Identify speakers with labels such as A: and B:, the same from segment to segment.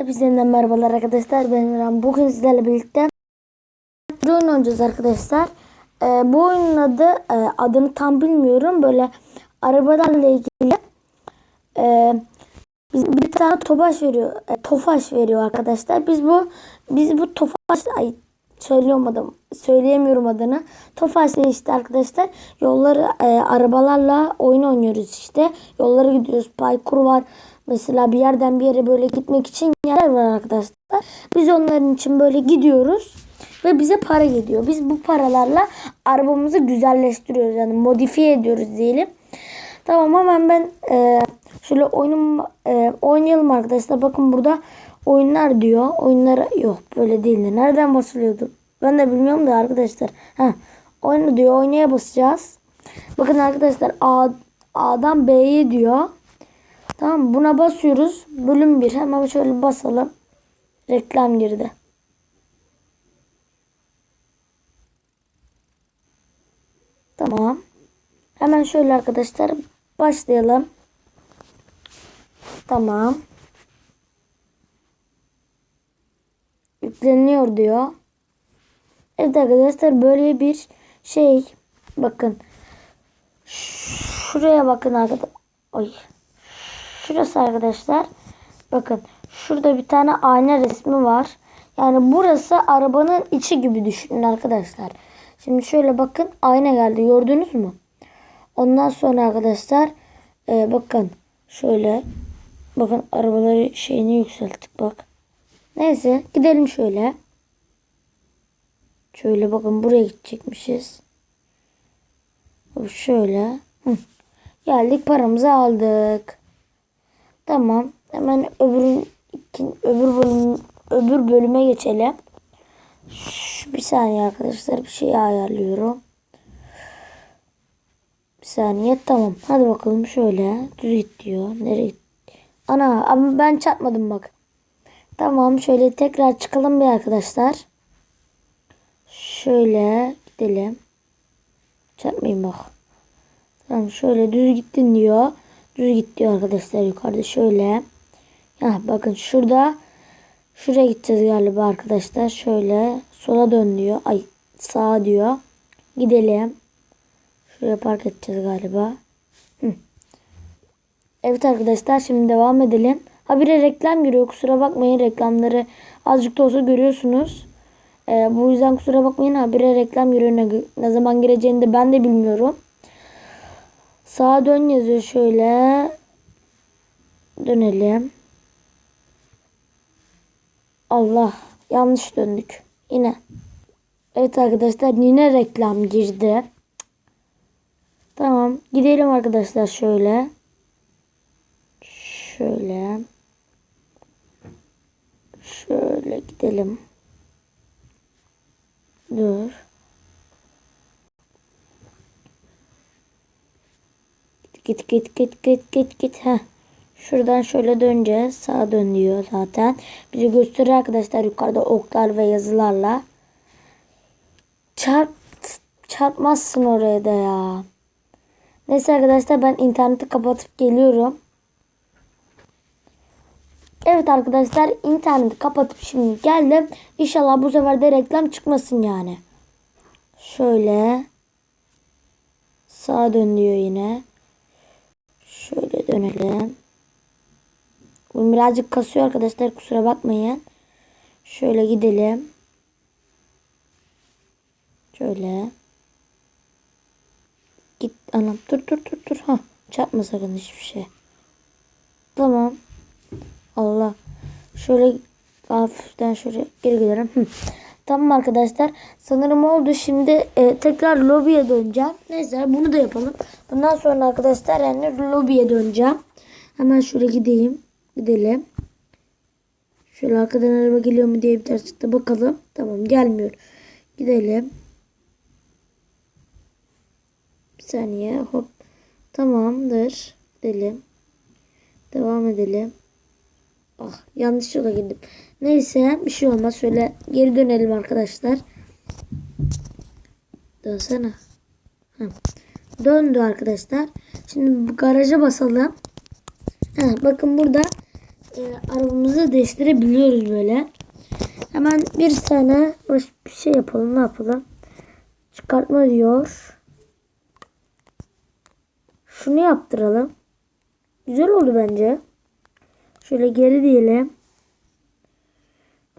A: Hepinize merhabalar arkadaşlar. Ben İrem. Bugün sizlerle birlikte bir oyun oynayacağız arkadaşlar. Ee, bu oyunun adı e, adını tam bilmiyorum. Böyle arabalarla ilgili e, biz bir tane tofaş veriyor. E, tofaş veriyor arkadaşlar. Biz bu biz bu tofaş ay söylüyorum adam söyleyemiyorum adını. Tofaşla işte arkadaşlar yolları e, arabalarla oyun oynuyoruz işte. Yollara gidiyoruz. Parkur var. Mesela bir yerden bir yere böyle gitmek için yerler var arkadaşlar. Biz onların için böyle gidiyoruz ve bize para geliyor. Biz bu paralarla arabamızı güzelleştiriyoruz. Yani modifiye ediyoruz diyelim. Tamam hemen ben e, şöyle oyunum e, oynayalım arkadaşlar. Bakın burada oyunlar diyor. Oyunlara yok böyle değildi. Nereden basılıyordu? Ben de bilmiyorum da arkadaşlar. Ha, oyunu diyor. Oynaya basacağız. Bakın arkadaşlar A, A'dan B'ye diyor. Tamam buna basıyoruz. Bölüm 1. Hemen şöyle basalım. Reklam girdi. Tamam. Hemen şöyle arkadaşlar başlayalım. Tamam. Yükleniyor diyor. Evet arkadaşlar böyle bir şey. Bakın. Şuraya bakın arkadaşlar. Ay. Şurası arkadaşlar. Bakın. Şurada bir tane ayna resmi var. Yani burası arabanın içi gibi düşünün arkadaşlar. Şimdi şöyle bakın ayna geldi gördünüz mü? Ondan sonra arkadaşlar e, bakın şöyle bakın arabaları şeyini yükselttik bak. Neyse gidelim şöyle. Şöyle bakın buraya gidecekmişiz. Şöyle. Hı. Geldik paramızı aldık. Tamam. Hemen öbür öbür bölüm öbür bölüme geçelim. Şu, bir saniye arkadaşlar bir şey ayarlıyorum. Bir saniye tamam. Hadi bakalım şöyle düz git diyor. Nereye? Ana ama ben çarpmadım bak. Tamam şöyle tekrar çıkalım bir arkadaşlar. Şöyle gidelim. Çarpmayayım bak. Tamam şöyle düz gittin diyor. Düz git diyor arkadaşlar yukarıda şöyle. Ya bakın şurada şuraya gideceğiz galiba arkadaşlar. Şöyle sola dön diyor. Ay sağa diyor. Gidelim. Şuraya park edeceğiz galiba. Evet arkadaşlar şimdi devam edelim. Habire reklam giriyor. Kusura bakmayın reklamları azıcık da olsa görüyorsunuz. Ee, bu yüzden kusura bakmayın habire reklam giriyor. Ne, ne zaman gireceğini de ben de bilmiyorum. Sağa dön yazıyor şöyle. Dönelim. Allah yanlış döndük. Yine. Evet arkadaşlar yine reklam girdi. Tamam gidelim arkadaşlar şöyle. Şöyle. Şöyle gidelim. Dur. Git git git git git git. Heh. Şuradan şöyle döneceğiz. Sağa dön diyor zaten. Bizi gösteriyor arkadaşlar yukarıda oklar ve yazılarla. Çarp çarpmazsın oraya da ya. Neyse arkadaşlar ben interneti kapatıp geliyorum. Evet arkadaşlar interneti kapatıp şimdi geldim. İnşallah bu sefer de reklam çıkmasın yani. Şöyle. Sağa dön diyor yine. Dönelim. Bu birazcık kasıyor arkadaşlar kusura bakmayın. Şöyle gidelim. Şöyle. Git anam dur dur dur dur. Ha çarpma sakın hiçbir şey. Tamam. Allah. Şöyle hafiften şöyle geri gidelim. Tamam arkadaşlar. Sanırım oldu. Şimdi e, tekrar lobiye döneceğim. Neyse bunu da yapalım. Bundan sonra arkadaşlar yani lobiye döneceğim. Hemen şöyle gideyim. Gidelim. Şöyle arkadan araba geliyor mu diye bir terslikte bakalım. Tamam gelmiyor. Gidelim. Bir saniye hop. Tamamdır. Gidelim. Devam edelim. Ah yanlış yola gittim. Neyse bir şey olmaz. Şöyle geri dönelim arkadaşlar. Dönsene. Hı. Döndü arkadaşlar. Şimdi garaja basalım. Ha, bakın burada e, arabamızı değiştirebiliyoruz böyle. Hemen bir tane bir şey yapalım. Ne yapalım? Çıkartma diyor. Şunu yaptıralım. Güzel oldu bence. Şöyle geri diyelim.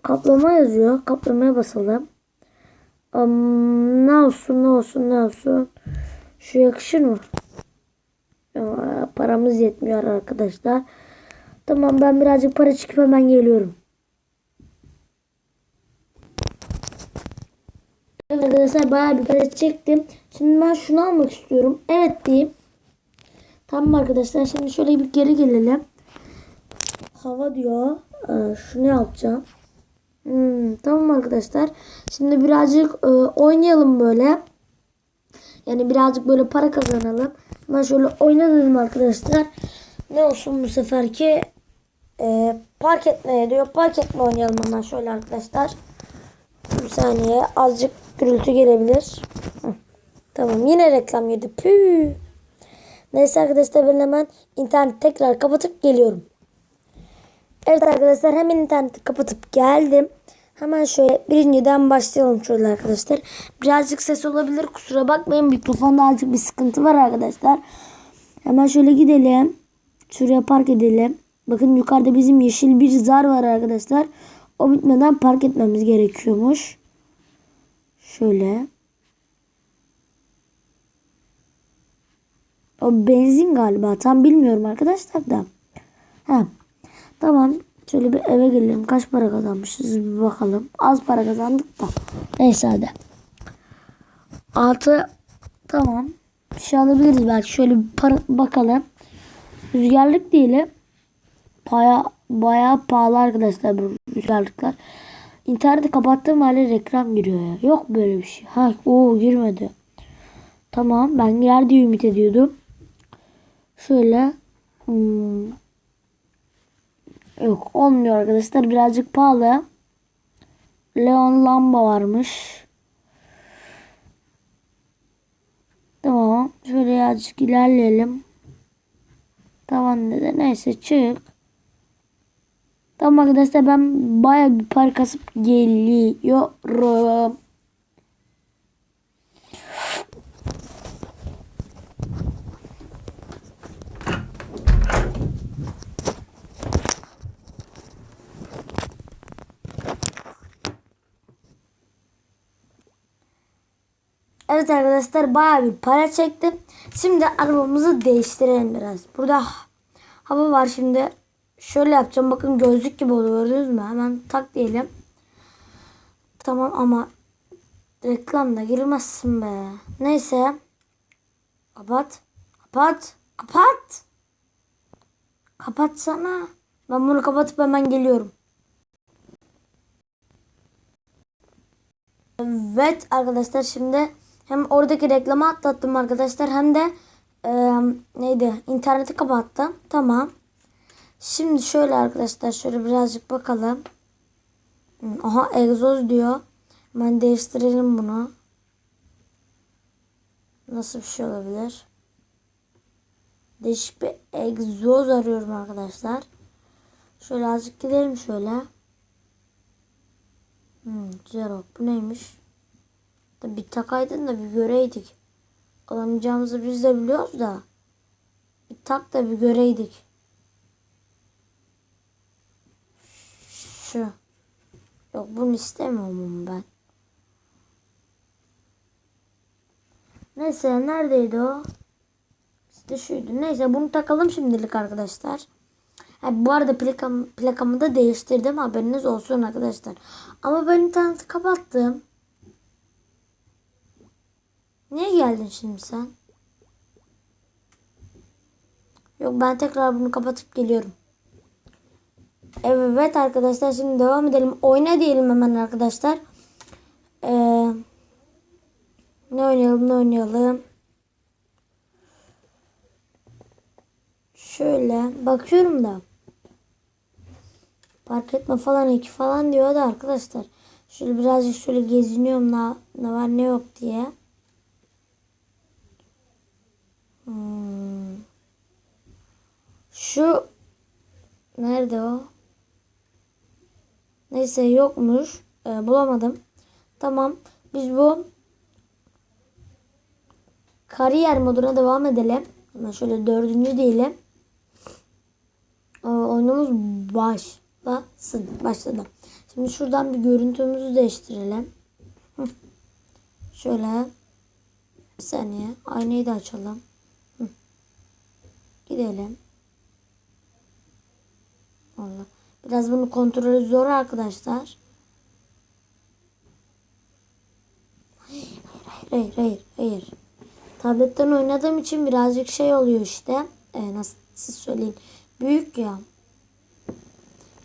A: Kaplama yazıyor. Kaplamaya basalım. Um, ne olsun ne olsun ne olsun. Şu yakışır mı? Paramız yetmiyor arkadaşlar. Tamam ben birazcık para çıkıp hemen geliyorum. Evet arkadaşlar bayağı bir para çektim. Şimdi ben şunu almak istiyorum. Evet diyeyim. Tamam arkadaşlar şimdi şöyle bir geri gelelim. Hava diyor. Ee, şunu yapacağım. Hmm, tamam arkadaşlar. Şimdi birazcık e, oynayalım böyle. Yani birazcık böyle para kazanalım. Ben şöyle oynadım arkadaşlar. Ne olsun bu seferki e, park etmeye diyor. Park etme oynayalım hemen şöyle arkadaşlar. Bir saniye azıcık gürültü gelebilir. Hı. Tamam yine reklam yedi. Püh. Neyse arkadaşlar ben hemen interneti tekrar kapatıp geliyorum. Evet arkadaşlar hemen interneti kapatıp geldim. Hemen şöyle birinciden başlayalım şöyle arkadaşlar. Birazcık ses olabilir kusura bakmayın. Mikrofonda azıcık bir sıkıntı var arkadaşlar. Hemen şöyle gidelim. Şuraya park edelim. Bakın yukarıda bizim yeşil bir zar var arkadaşlar. O bitmeden park etmemiz gerekiyormuş. Şöyle. O benzin galiba. Tam bilmiyorum arkadaşlar da. Ha. Tamam. Şöyle bir eve gelelim. Kaç para kazanmışız bir bakalım. Az para kazandık da. Neyse hadi. Altı. Tamam. Bir şey alabiliriz belki. Şöyle bir para bakalım. Rüzgarlık diyelim. Baya, bayağı pahalı arkadaşlar bu rüzgarlıklar. İnterneti kapattığım halde reklam giriyor ya. Yok böyle bir şey. Ha, o girmedi. Tamam ben girer diye ümit ediyordum. Şöyle. Hmm. Yok olmuyor arkadaşlar. Birazcık pahalı. Leon lamba varmış. Tamam. Şöyle azıcık ilerleyelim. Tamam dedi. Neyse çık. Tamam arkadaşlar ben baya bir para kasıp geliyorum. Arkadaşlar baya bir para çektim. Şimdi arabamızı değiştirelim biraz. Burada hava var şimdi. Şöyle yapacağım. Bakın gözlük gibi oluyor. Gördünüz mü? Hemen tak diyelim. Tamam ama reklamda girmezsin be. Neyse. Kapat. Kapat. Kapat. Kapatsana. Ben bunu kapatıp hemen geliyorum. Evet arkadaşlar şimdi hem oradaki reklamı atlattım arkadaşlar hem de e, neydi interneti kapattım. Tamam. Şimdi şöyle arkadaşlar şöyle birazcık bakalım. Aha egzoz diyor. Ben değiştirelim bunu. Nasıl bir şey olabilir? Değişik bir egzoz arıyorum arkadaşlar. Şöyle azıcık gidelim şöyle. Hmm, güzel. Bu neymiş? Bir takaydın da bir göreydik. Alamayacağımızı biz de biliyoruz da. Bir tak da bir göreydik. Şu. Yok bunu istemiyorum ben. Neyse neredeydi o? İşte şuydu. Neyse bunu takalım şimdilik arkadaşlar. Ha, bu arada plakam, plakamı da değiştirdim. Haberiniz olsun arkadaşlar. Ama ben interneti kapattım. Niye geldin şimdi sen? Yok ben tekrar bunu kapatıp geliyorum. Evet arkadaşlar şimdi devam edelim. Oyna diyelim hemen arkadaşlar. Ee, ne oynayalım ne oynayalım. Şöyle bakıyorum da. Fark etme falan iki falan diyor da arkadaşlar. Şöyle birazcık şöyle geziniyorum ne, ne var ne yok diye. Hmm. Şu Nerede o? Neyse yokmuş. Ee, bulamadım. Tamam. Biz bu kariyer moduna devam edelim. Hemen şöyle dördüncü diyelim. Ee, oyunumuz başlasın. Başladı. Şimdi şuradan bir görüntümüzü değiştirelim. Şöyle bir saniye. Aynayı da açalım. Gidelim. Allah. Biraz bunu kontrolü zor arkadaşlar. Hayır, hayır, hayır, hayır. Tabletten oynadığım için birazcık şey oluyor işte. Ee, nasıl siz söyleyin. Büyük ya.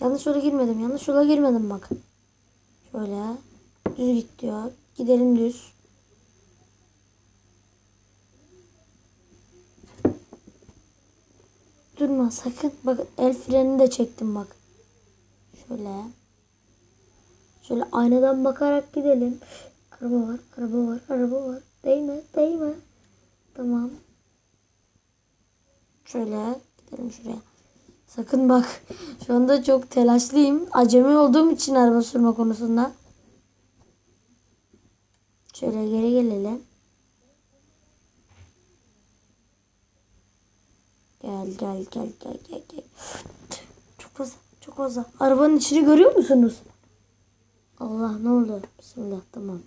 A: Yanlış yola girmedim. Yanlış yola girmedim bak. Şöyle. Düz git diyor. Gidelim düz. Durma sakın. Bak el freni de çektim bak. Şöyle. Şöyle aynadan bakarak gidelim. Araba var, araba var, araba var. Değme, değme. Tamam. Şöyle gidelim şuraya. Sakın bak. Şu anda çok telaşlıyım. Acemi olduğum için araba sürme konusunda. Şöyle geri gelelim. Gel gel gel gel gel gel. Çok fazla çok fazla. Arabanın içini görüyor musunuz? Allah ne oldu? Bismillah tamam.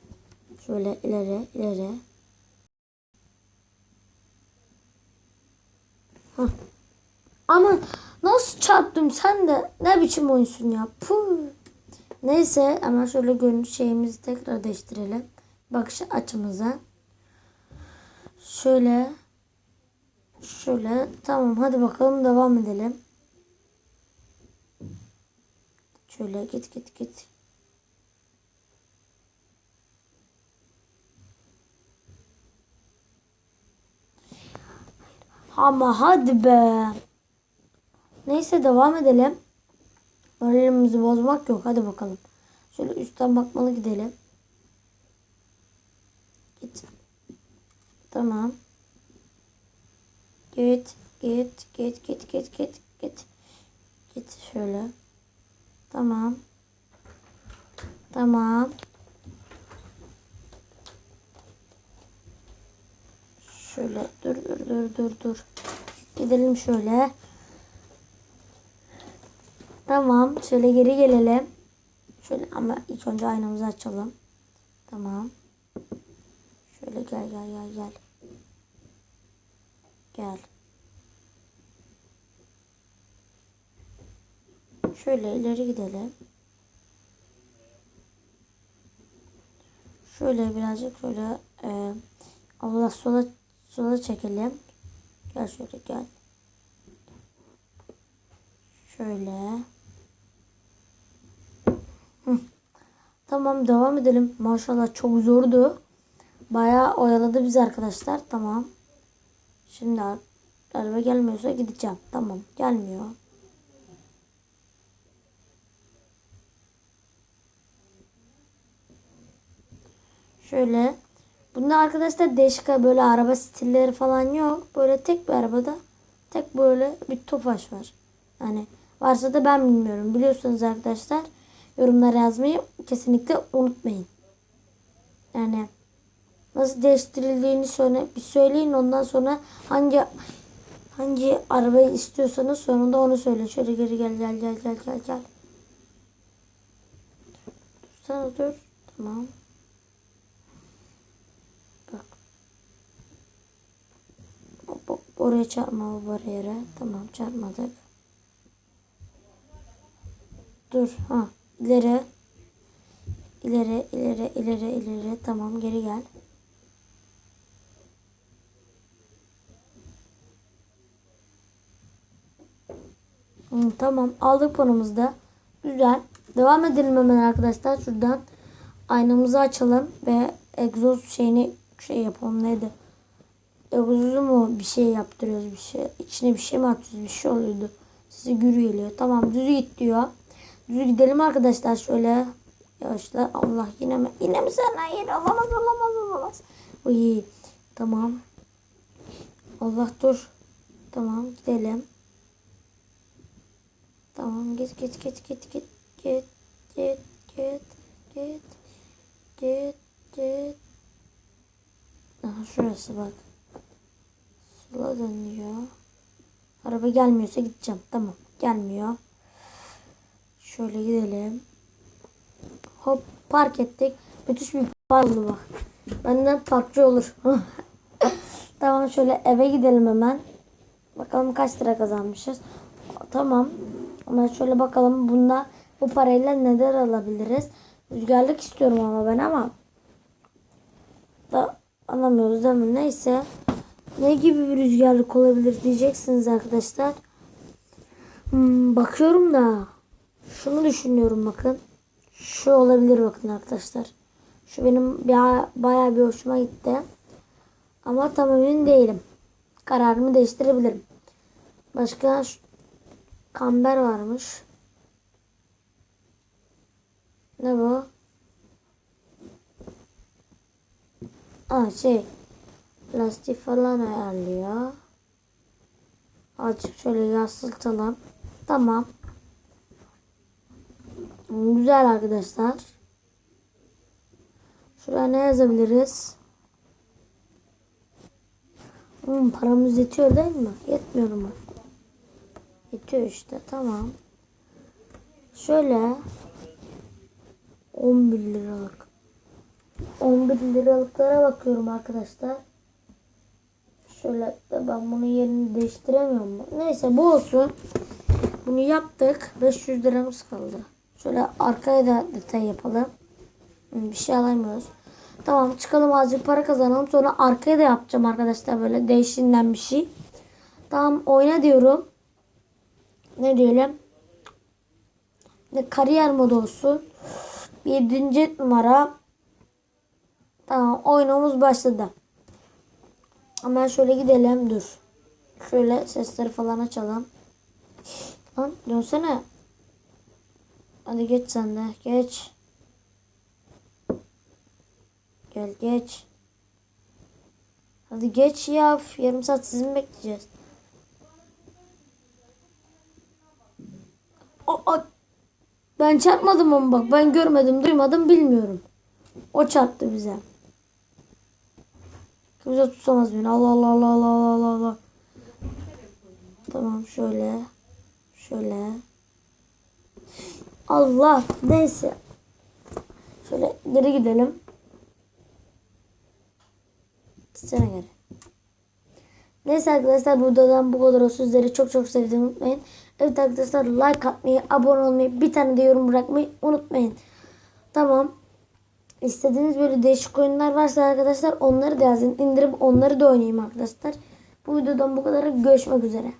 A: Şöyle ileri ileri. Hah. Aman nasıl çarptım sen de ne biçim oyunsun ya. Puh. Neyse hemen şöyle görünüş şeyimizi tekrar değiştirelim. Bakış açımıza. Şöyle Şöyle tamam hadi bakalım devam edelim. Şöyle git git git. Ama hadi be. Neyse devam edelim. Moralimizi bozmak yok. Hadi bakalım. Şöyle üstten bakmalı gidelim. Git. Tamam. Git, git, git, git, git, git, git. Git şöyle. Tamam. Tamam. Şöyle dur dur dur dur dur. Gidelim şöyle. Tamam. Şöyle geri gelelim. Şöyle ama ilk önce aynamızı açalım. Tamam. Şöyle gel gel gel gel. Gel. Şöyle ileri gidelim. Şöyle birazcık şöyle e, Allah sola sola çekelim. Gel şöyle gel. Şöyle. Tamam devam edelim. Maşallah çok zordu. Bayağı oyaladı biz arkadaşlar. Tamam. Şimdi araba gelmiyorsa gideceğim. Tamam gelmiyor. Şöyle. Bunda arkadaşlar değişik böyle araba stilleri falan yok. Böyle tek bir arabada tek böyle bir tofaş var. Yani varsa da ben bilmiyorum. Biliyorsunuz arkadaşlar yorumlara yazmayı kesinlikle unutmayın. Yani nasıl değiştirildiğini söyle, bir söyleyin ondan sonra hangi hangi arabayı istiyorsanız sonunda onu söyle. Şöyle geri gel gel gel gel gel gel. Dursana dur. Tamam. Bak. Bak oraya çarpma o bariyere. Tamam çarpmadık. Dur. Ha. İleri. İleri, ileri, ileri, ileri. Tamam geri gel. Hı, tamam aldık paramızı da. Güzel. Devam edelim hemen arkadaşlar. Şuradan aynamızı açalım ve egzoz şeyini şey yapalım neydi? Egzozu mu bir şey yaptırıyoruz bir şey. İçine bir şey mi atıyoruz bir şey oluyordu. Size gürü geliyor. Tamam düz git diyor. Düz gidelim arkadaşlar şöyle. Yavaşla. Allah yine mi? Yine mi sen? Hayır olamaz olamaz olamaz. Uy. Tamam. Allah dur. Tamam gidelim. Tamam git git git git git git git git git git git. Aha şurası bak. Sola dönüyor. Araba gelmiyorsa gideceğim. Tamam gelmiyor. Şöyle gidelim. Hop park ettik. Müthiş bir park oldu bak. Benden parkçı olur. tamam şöyle eve gidelim hemen. Bakalım kaç lira kazanmışız. Tamam. Ama şöyle bakalım bunda bu parayla neler alabiliriz. Rüzgarlık istiyorum ama ben ama da anlamıyoruz değil mi? Neyse. Ne gibi bir rüzgarlık olabilir diyeceksiniz arkadaşlar. Hmm, bakıyorum da şunu düşünüyorum bakın. Şu olabilir bakın arkadaşlar. Şu benim baya- bir hoşuma gitti. Ama tam emin değilim. Kararımı değiştirebilirim. Başka kamber varmış. Ne bu? Aa şey. Lastik falan ayarlıyor. Açıp şöyle yansıtalım. Tamam. Güzel arkadaşlar. Şuraya ne yazabiliriz? Hmm, paramız yetiyor değil mi? Yetmiyor mu? Yetiyor işte tamam. Şöyle 11 liralık 11 liralıklara bakıyorum arkadaşlar. Şöyle de ben bunun yerini değiştiremiyorum. Neyse bu olsun. Bunu yaptık. 500 liramız kaldı. Şöyle arkaya da detay yapalım. Bir şey alamıyoruz. Tamam çıkalım azıcık para kazanalım. Sonra arkaya da yapacağım arkadaşlar böyle değişinden bir şey. Tamam oyna diyorum. Ne diyelim? Ne kariyer modu olsun. 7. numara. Tamam oyunumuz başladı. Hemen şöyle gidelim. Dur. Şöyle sesleri falan açalım. Lan dönsene. Hadi geç sen de. Geç. Gel geç. Hadi geç ya. Yarım saat sizi bekleyeceğiz? O, o- Ben çarpmadım ama bak. Ben görmedim, duymadım, bilmiyorum. O çarptı bize. Kimse tutamaz beni. Allah Allah Allah Allah Allah Allah. Tamam şöyle. Şöyle. Allah. Neyse. Şöyle geri gidelim. Gitsene geri. Neyse arkadaşlar buradan bu kadar olsun. Sizleri çok çok sevdiğimi unutmayın. Evet arkadaşlar like atmayı, abone olmayı, bir tane de yorum bırakmayı unutmayın. Tamam. İstediğiniz böyle değişik oyunlar varsa arkadaşlar onları da yazın. İndirip onları da oynayayım arkadaşlar. Bu videodan bu kadar. Görüşmek üzere.